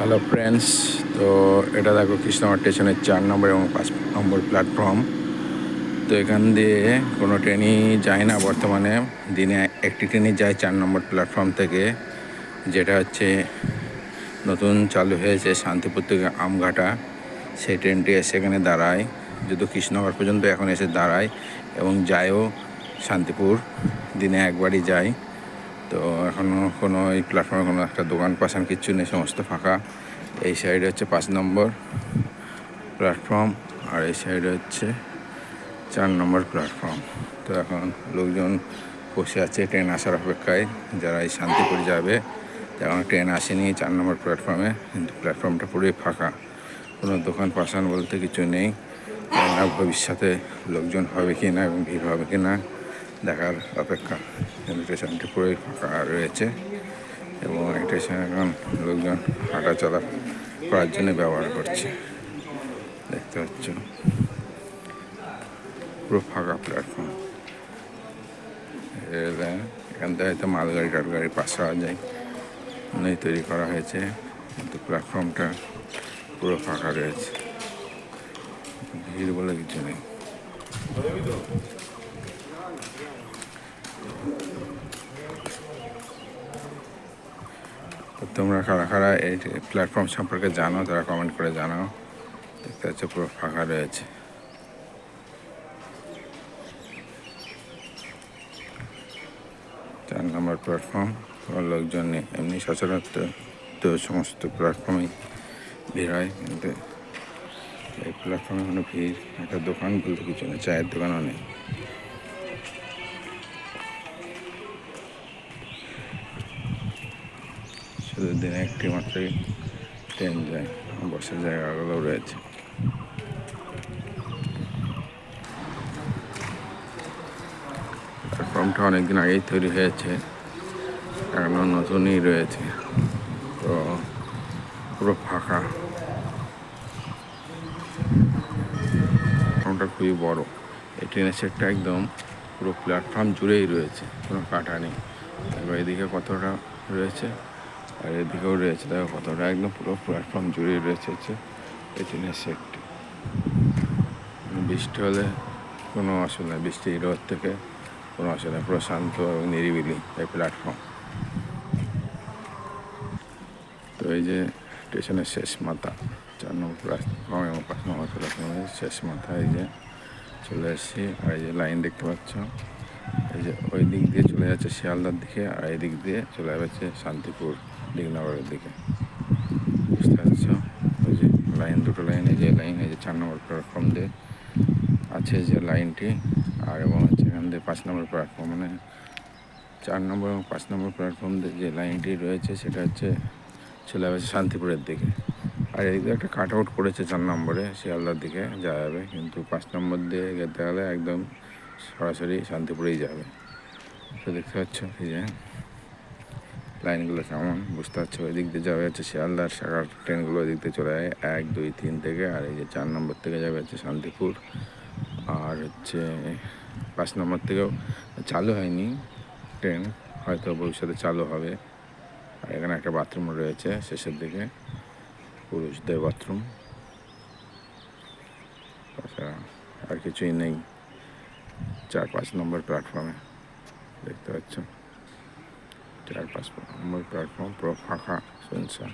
Hello friends তো এটা দেখো কৃষ্ণনগর স্টেশনের চার নম্বর এবং পাঁচ নম্বর প্ল্যাটফর্ম তো এখান দিয়ে কোনো ট্রেনই যায় না বর্তমানে। দিনে একটি ট্রেনই যায় চার নম্বর প্ল্যাটফর্ম থেকে, যেটা হচ্ছে নতুন চালু হয়েছে শান্তিপুর থেকে আমঘাটা। সেই ট্রেনটি এসে এখানে দাঁড়ায়। যদিও কৃষ্ণনগর পর্যন্ত এখন এসে দাঁড়ায় এবং যায়ও শান্তিপুর। দিনে একবারই যায়। তো এখনও কোনো এই প্ল্যাটফর্মে কোনো একটা দোকান পাশান কিচ্ছু নেই, সমস্ত ফাঁকা। এই সাইডে হচ্ছে পাঁচ নম্বর প্ল্যাটফর্ম আর এই সাইডে হচ্ছে চার নম্বর প্ল্যাটফর্ম তো এখন লোকজন বসে আছে ট্রেন আসার অপেক্ষায়। যারা এই শান্তিপুর যাবে এখন ট্রেন আসেনি চার নম্বর প্ল্যাটফর্মে কিন্তু প্ল্যাটফর্মটা পুরোই ফাঁকা। কোনো দোকান পাশান বলতে কিছু নেই। ভবিষ্যতে লোকজন হবে কি না এবং ভিড় হবে কি না দেখার অপেক্ষা। স্টেশনটি পুরোই ফাঁকা রয়েছে এবং স্টেশন এখন লোকজন হাঁটা চলা করার জন্য ব্যবহার করছে। দেখতে পাচ্ছ পুরো ফাঁকা প্ল্যাটফর্ম এখান থেকে হয়তো মালগাড়ি টালগাড়ি পাস হওয়া যায়। নই তৈরি করা হয়েছে। কিন্তু প্ল্যাটফর্মটা পুরো ফাঁকা রয়েছে। ভিড় বলে কিছু নেই। তোমরা কারা কারা এই প্ল্যাটফর্ম সম্পর্কে জানো, তারা কমেন্ট করে জানাও। দেখতে পাচ্ছ পুরো ফাঁকা রয়েছে। চার নম্বর প্ল্যাটফর্ম লোকজন এমনি সচরাচর তো সমস্ত প্ল্যাটফর্মেই ভিড় হয়, কিন্তু এই প্ল্যাটফর্মে কোনো ভিড়, একটা দোকান বলতে কিছু নেই, চায়ের দোকানও নেই। শুধু দিনে একটি মাত্রই ট্রেন যায়, বসার জায়গাগুলো রয়েছে। প্ল্যাটফর্মটা অনেকদিন আগেই তৈরি হয়েছে এখনও নতুনই রয়েছে, তো পুরো ফাঁকা। প্ল্যাটফর্মটা খুবই বড়, এই ট্রেনের সেটটা একদম পুরো প্ল্যাটফর্ম জুড়েই রয়েছে, কোনো কাটা নেই। এবার এদিকে কতটা রয়েছে? আর এদিকেও রয়েছে, দেখো কতটা, একদম পুরো প্ল্যাটফর্ম জুড়ে রয়েছে হচ্ছে ট্রেনের সেটটি। বৃষ্টি হলে কোনো অসুবিধা বৃষ্টি রোদ থেকে কোনো অসুবিধা পুরো শান্ত এবং নিরিবিলি এই প্ল্যাটফর্ম তো এই যে স্টেশনের শেষ মাথা, চার নম্বর প্ল্যাটফর্ম এবং পাঁচ নম্বর প্ল্যাটফর্মের শেষ মাথা এই যে চলে এসেছি, আর এই যে লাইন দেখতে পাচ্ছ। এই যে ওই দিক দিয়ে চলে যাচ্ছে শিয়ালদার দিকে আর এই দিক দিয়ে চলে যাচ্ছে শান্তিপুর দিগনগরের দিকে। বুঝতে পারছ? ওই যে লাইন, দুটো লাইন, এই যে লাইন, এই যে চার নম্বর প্ল্যাটফর্ম দিয়ে আছে যে লাইনটি, আর এবং হচ্ছে এখান দিয়ে পাঁচ নম্বর প্ল্যাটফর্ম মানে চার নম্বর এবং পাঁচ নম্বর প্ল্যাটফর্ম দিয়ে যে লাইনটি রয়েছে সেটা হচ্ছে চলে যাবে শান্তিপুরের দিকে। আর এদিকে একটা কাট আউট করেছে চার নম্বরে শিয়ালদার দিকে যাওয়া যাবে, কিন্তু পাঁচ নম্বর দিয়ে যেতে গেলে একদম সরাসরি শান্তিপুরেই যাবে। তো দেখতে পাচ্ছ, এই যে লাইনগুলো কেমন, বুঝতে পারছ? ওই দিক দিয়ে যাবে হচ্ছে শিয়ালদার শাখার ট্রেনগুলো ওই দিক দিয়ে চলে যায় এক, দুই, তিন থেকে, আর এই যে চার নম্বর থেকে যাবে হচ্ছে শান্তিপুর। আর হচ্ছে পাঁচ নম্বর থেকেও চালু হয়নি ট্রেন, হয়তো ভবিষ্যতে চালু হবে। আর এখানে একটা বাথরুম রয়েছে শেষের দিকে, পুরুষদের বাথরুম তাছাড়া আর কিছুই নেই। চার পাঁচ নম্বর প্ল্যাটফর্মে দেখতে পাচ্ছ চার পাঁচ নম্বর প্ল্যাটফর্ম পুরো ফাঁকা শুনছেন